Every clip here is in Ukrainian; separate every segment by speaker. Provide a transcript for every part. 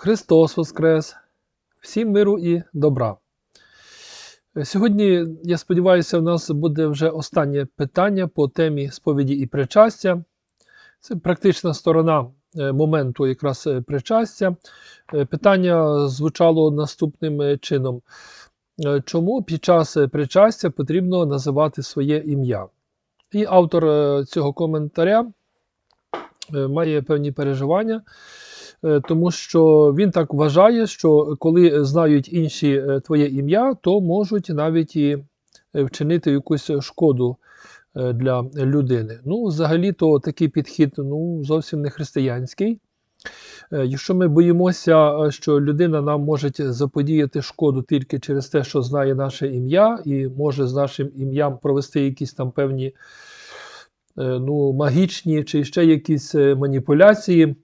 Speaker 1: Христос Воскрес! Всім миру і добра. Сьогодні, я сподіваюся, в нас буде вже останнє питання по темі сповіді і причастя. Це практична сторона е, моменту якраз е, причастя. Е, Питання звучало наступним чином: чому під час причастя потрібно називати своє ім'я? І автор цього коментаря має певні переживання. Е, тому що він так вважає, що коли знають інші е, твоє ім'я, то можуть навіть і е, вчинити якусь шкоду для людини. Ну, взагалі-то такий підхід ну, зовсім не християнський. Якщо ми боїмося, що людина нам може заподіяти шкоду тільки через те, що знає наше ім'я, і може з нашим ім'ям провести якісь там певні ну, магічні чи ще якісь е, маніпуляції,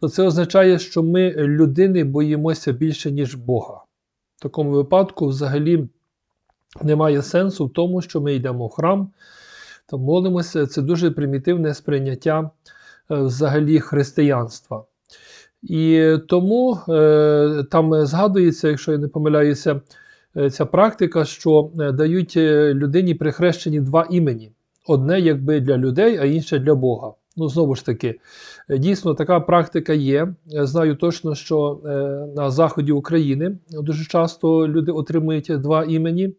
Speaker 1: то це означає, що ми людини боїмося більше, ніж Бога. В такому випадку, взагалі, немає сенсу в тому, що ми йдемо в храм та молимося. Це дуже примітивне сприйняття е, взагалі християнства. І тому е, там згадується, якщо я не помиляюся, е, ця практика, що е, дають е, людині при хрещенні два імені: одне якби для людей, а інше для Бога. Ну, знову ж таки, е, дійсно така практика є. Я знаю точно, що е, на заході України дуже часто люди отримують два імені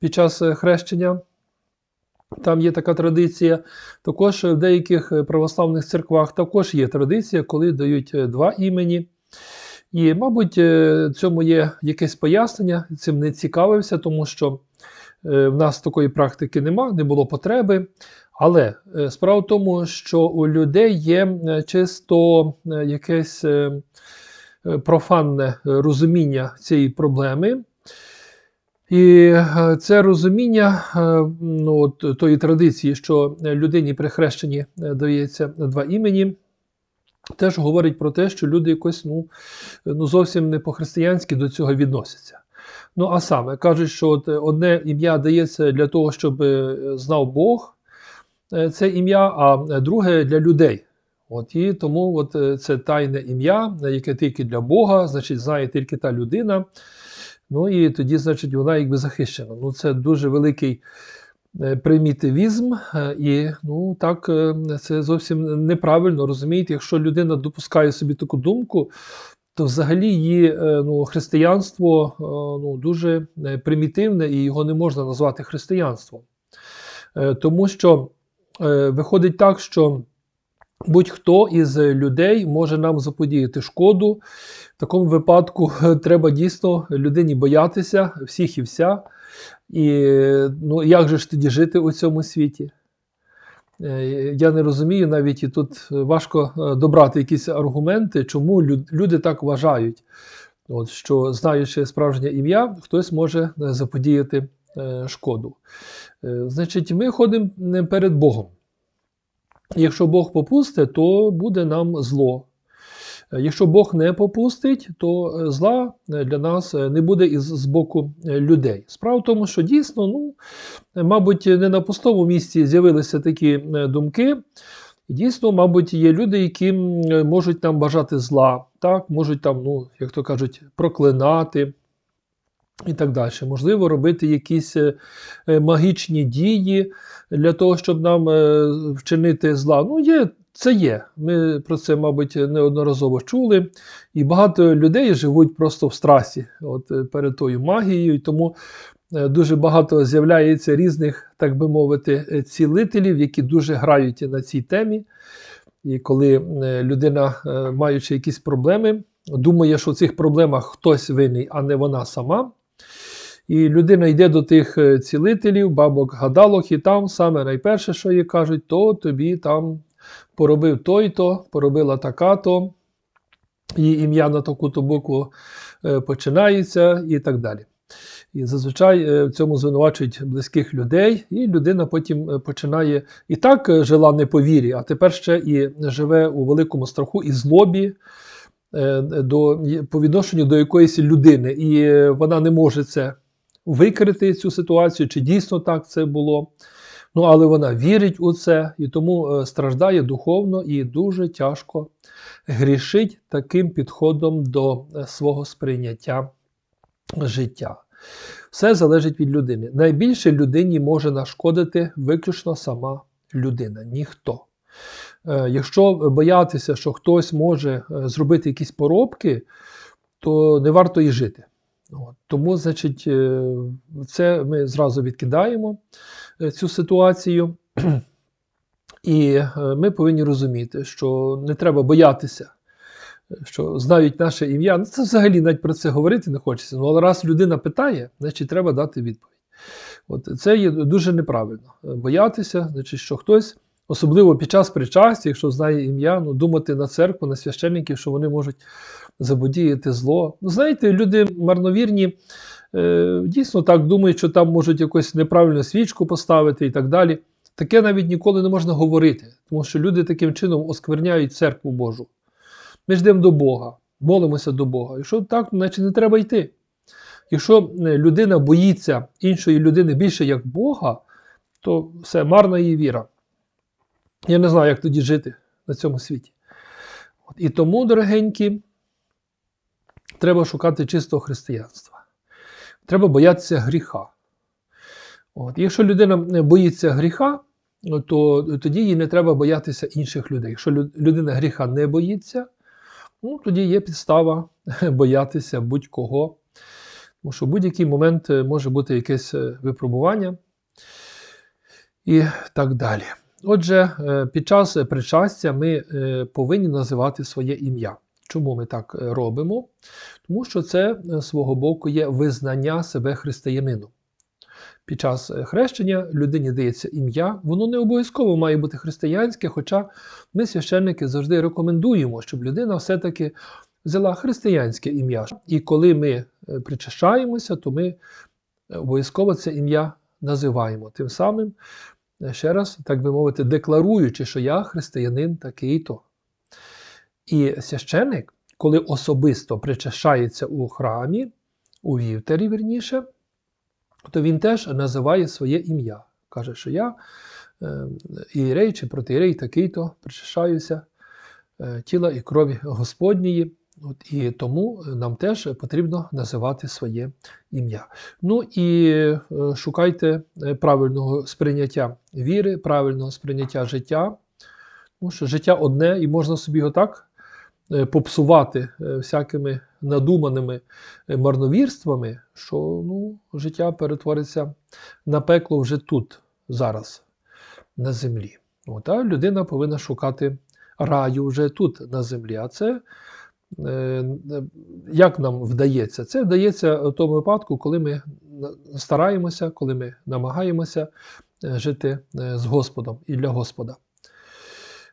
Speaker 1: під час е, хрещення. Там є така традиція. Також в деяких е, православних церквах також є традиція, коли дають е, два імені. І, мабуть, е, цьому є якесь пояснення, цим не цікавився, тому що е, в нас такої практики нема, не було потреби. Але е, справа в тому, що у людей є е, чисто е, якесь е, е, профанне е, розуміння цієї проблеми. І е, це розуміння е, ну, от, тої традиції, що людині при хрещенні е, дається два імені, теж говорить про те, що люди якось ну, ну, зовсім не по-християнськи до цього відносяться. Ну, а саме кажуть, що от одне ім'я дається для того, щоб е, знав Бог е, це ім'я, а друге для людей. От і тому от е, це тайне ім'я, е, яке тільки для Бога, значить, знає тільки та людина. Ну і тоді, значить, вона якби захищена. Ну, це дуже великий е, примітивізм, е, і ну так е, це зовсім неправильно розумієте. Якщо людина допускає собі таку думку, то взагалі її е, ну, християнство е, ну, дуже е, примітивне і його не можна назвати християнством. Тому що виходить так, що будь-хто із людей може нам заподіяти шкоду. В такому випадку треба дійсно людині боятися всіх і вся. І ну, як же ж тоді жити у цьому світі? Е, Я не розумію, навіть і тут важко е, добрати якісь аргументи, чому люди так вважають, От, що знаючи справжнє ім'я, хтось може е, заподіяти е, шкоду. Е, Значить, ми ходимо перед Богом. Якщо Бог попусте, то буде нам зло. Якщо Бог не попустить, то е, зла е, для нас е, не буде із з боку людей. Справа в тому, що дійсно, ну, мабуть, не на пустому місці з'явилися такі думки. Дійсно, мабуть, є люди, які можуть нам бажати зла, так, можуть там, ну, як то кажуть, проклинати і так далі. Можливо, робити якісь магічні дії для того, щоб нам вчинити зла. Ну, є, це є. Ми про це, мабуть, неодноразово чули. І багато людей живуть просто в страсі от, е, перед тою магією. Тому е, дуже багато з'являється різних, так би мовити, е, цілителів, які дуже грають на цій темі. І коли людина, маючи якісь проблеми, думає, що в цих проблемах хтось винний, а не вона сама. І людина йде до тих цілителів, бабок, гадалок, і там саме найперше, що їй кажуть, то тобі там поробив той-то, поробила така-то, її ім'я на таку-то букву е, починається і так далі. І зазвичай е, в цьому звинувачують близьких людей, і людина потім е, починає і так жила не по вірі, а тепер ще і живе у великому страху і злобі до, по відношенню до якоїсь людини, і вона не може це викрити цю ситуацію, чи дійсно так це було. Ну, але вона вірить у це і тому е, страждає духовно і дуже тяжко грішить таким підходом до е, свого сприйняття життя. Все залежить від людини. Найбільше людині може нашкодити виключно сама людина, ніхто. Е, Якщо боятися, що хтось може зробити якісь поробки, то не варто і жити. От. Тому, значить, е, це ми зразу відкидаємо е, цю ситуацію. І е, ми повинні розуміти, що не треба боятися, що знають наше ім'я. Ну, це взагалі навіть про це говорити не хочеться. Ну, але раз людина питає, значить треба дати відповідь. От це є дуже неправильно. Боятися, значить, що хтось, особливо під час причастя, якщо знає ім'я, ну, думати на церкву, на священників, що вони можуть забодіяти зло. Ну, знаєте, люди марновірні. е, Дійсно так думають, що там можуть якусь неправильну свічку поставити і так далі. Таке навіть ніколи не можна говорити, тому що люди таким чином оскверняють церкву Божу. Ми йдемо до Бога, молимося до Бога. Якщо так, значить не треба йти. Якщо е, людина боїться іншої людини більше як Бога, то все, марна її віра. Я не знаю, як тоді жити на цьому світі. От. І тому, дорогенькі, треба шукати чистого християнства. Треба боятися гріха. От. Якщо людина боїться гріха, то тоді їй не треба боятися інших людей. Якщо людина гріха не боїться, ну, тоді є підстава боятися будь-кого. Тому що в будь-який момент е, може бути якесь е, випробування і так далі. Отже, е, під час причастя ми е, повинні називати своє ім'я. Чому ми так е, робимо? Тому що це свого боку є визнання себе християнином. Під час хрещення людині дається ім'я, воно не обов'язково має бути християнське, хоча ми, священники, завжди рекомендуємо, щоб людина все-таки взяла християнське ім'я. І коли ми причащаємося, то ми обов'язково це ім'я називаємо. Тим самим, ще раз, так би мовити, декларуючи, що я християнин такий-то. І священник, коли особисто причащається у храмі, у вівтарі, вірніше, то він теж називає своє ім'я. Каже, що я е, ієрей чи протиєрей такий-то причащаюся е, тіла і крові Господньої. От, і тому нам теж потрібно називати своє ім'я. Ну і е, шукайте е, правильного сприйняття віри, правильного сприйняття життя. Тому що життя одне, і можна собі його так е, попсувати е, всякими надуманими е, марновірствами, що ну, життя перетвориться на пекло вже тут, зараз, на землі. От, а людина повинна шукати раю вже тут, на землі. А це е, е, як нам вдається? Це вдається в тому випадку, коли ми стараємося, коли ми намагаємося е, жити е, з Господом і для Господа.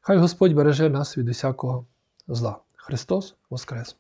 Speaker 1: Хай Господь береже нас від усякого зла. Христос Воскрес!